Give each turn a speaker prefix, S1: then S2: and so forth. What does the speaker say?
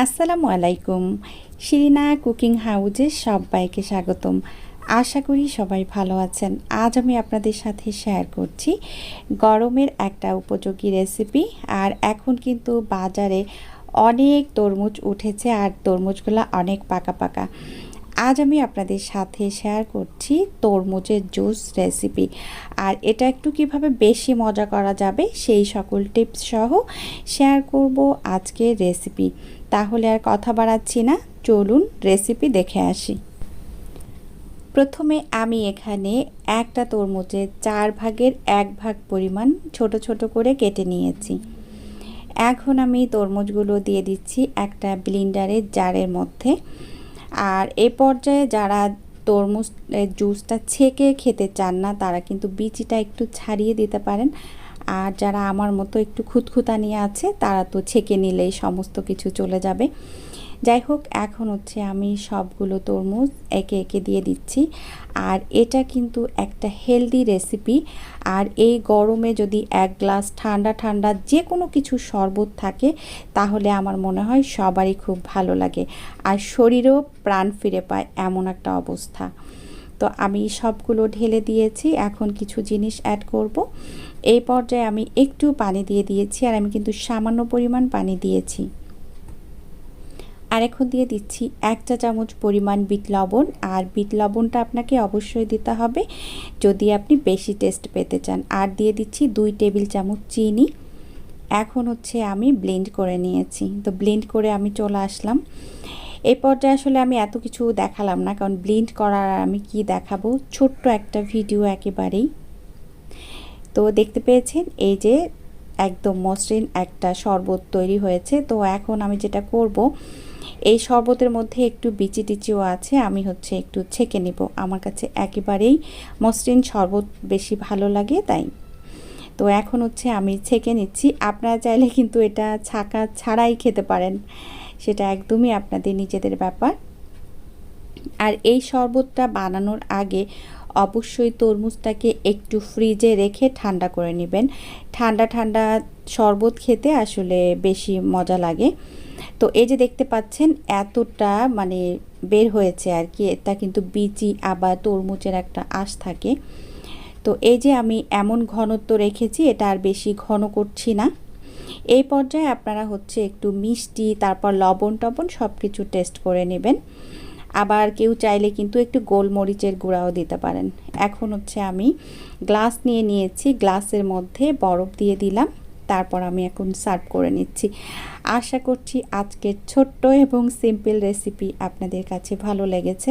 S1: আসসালামু আলাইকুম। শিরিনা কুকিং হাউজে সবাইকে স্বাগতম। আশা করি সবাই ভালো আছেন। আজ আমি আপনাদের সাথে শেয়ার করছি গরমের একটা উপযোগী রেসিপি আর এখন কিন্তু বাজারে অনেক তরমুজ উঠেছে আর তরমুজগুলো অনেক পাকা পাকা। আজ আমি আপনাদের সাথে শেয়ার করছি তরমুজের জুস রেসিপি আর এটা একটু কীভাবে বেশি মজা করা যাবে সেই সকল টিপস সহ শেয়ার করব আজকের রেসিপি তাহলে আর কথা বাড়াচ্ছি না। চলুন রেসিপি দেখে আসি। প্রথমে আমি এখানে একটা তরমুজের চার ভাগের এক ভাগ পরিমাণ ছোট ছোট করে কেটে নিয়েছি। এখন আমি তরমুজগুলো দিয়ে দিচ্ছি একটা ব্লিন্ডারের জারের মধ্যে। আর এ পর্যায়ে যারা তরমুজ জুসটা ছেঁকে খেতে চান না, তারা কিন্তু বিচিটা একটু ছাড়িয়ে দিতে পারেন। আর যারা আমার মতো একটু খুঁতখুতা নিয়ে আছে, তারা তো ছেঁকে নিলেই সমস্ত কিছু চলে যাবে। যাই হোক, এখন হচ্ছে আমি সবগুলো তরমুজ একে একে দিয়ে দিচ্ছি। আর এটা কিন্তু একটা হেলদি রেসিপি। আর এই গরমে যদি এক গ্লাস ঠান্ডা ঠান্ডা যে কোনো কিছু শরবত থাকে, তাহলে আমার মনে হয় সবারই খুব ভালো লাগে। আর শরীরেও প্রাণ ফিরে পায় এমন একটা অবস্থা। তো আমি সবগুলো ঢেলে দিয়েছি, এখন কিছু জিনিস অ্যাড করব। এই পর্যায়ে আমি একটু পানি দিয়ে দিয়েছি আর আমি কিন্তু সামান্য পরিমাণ পানি দিয়েছি। আর এখন দিয়ে দিচ্ছি এক চা চামচ পরিমাণ বিট লবণ, আর বিট লবণটা আপনাকে অবশ্যই দিতে হবে যদি আপনি বেশি টেস্ট পেতে চান। আর দিয়ে দিচ্ছি দুই টেবিল চামচ চিনি। এখন হচ্ছে আমি ব্লেন্ড করে নিয়েছি। তো ব্লেন্ড করে আমি চলে আসলাম। এই পর্যায়ে আসলে আমি এত কিছু দেখালাম না, কারণ ব্লেন্ড করার আমি কি দেখাবো? ছোট্ট একটা ভিডিও একেবারেই। তো দেখতে পেয়েছেন, এই যে একদম মসৃণ একটা শরবত তৈরি হয়েছে। তো এখন আমি যেটা করব, এই শরবতের মধ্যে একটু বিচি টিচিও আছে, আমি হচ্ছে একটু ছেঁকে নিব। আমার কাছে একেবারেই মসৃণ শরবত বেশি ভালো লাগে, তাই। তো এখন হচ্ছে আমি ছেঁকে নিচ্ছি। আপনারা চাইলে কিন্তু এটা ছাকা ছাড়াই খেতে পারেন। সেটা একদমই আপনাদের নিজেদের ব্যাপার। আর এই শরবতটা বানানোর আগে অবশ্যই তরমুজটাকে একটু ফ্রিজে রেখে ঠান্ডা করে নেবেন। ঠান্ডা ঠান্ডা শরবত খেতে আসলে বেশি মজা লাগে। তো এই যে দেখতে পাচ্ছেন, এতটা মানে বের হয়েছে আর কি এটা কিন্তু বিচি আবার তরমুজের একটা আশ থাকে। তো এই যে আমি এমন ঘনত্ব রেখেছি, এটা আর বেশি ঘন করছি না। এই পর্যায়ে আপনারা হচ্ছে একটু মিষ্টি, তারপর লবণ টবণ সব কিছু টেস্ট করে নেবেন। আবার কেউ চাইলে কিন্তু একটু গোলমরিচের গুঁড়াও দিতে পারেন। এখন হচ্ছে আমি গ্লাস নিয়ে নিয়েছি গ্লাসের মধ্যে বরফ দিয়ে দিলাম, তারপর আমি এখন সার্ভ করে নিচ্ছি। আশা করছি আজকের ছোট্ট এবং সিম্পল রেসিপি আপনাদের কাছে ভালো লেগেছে।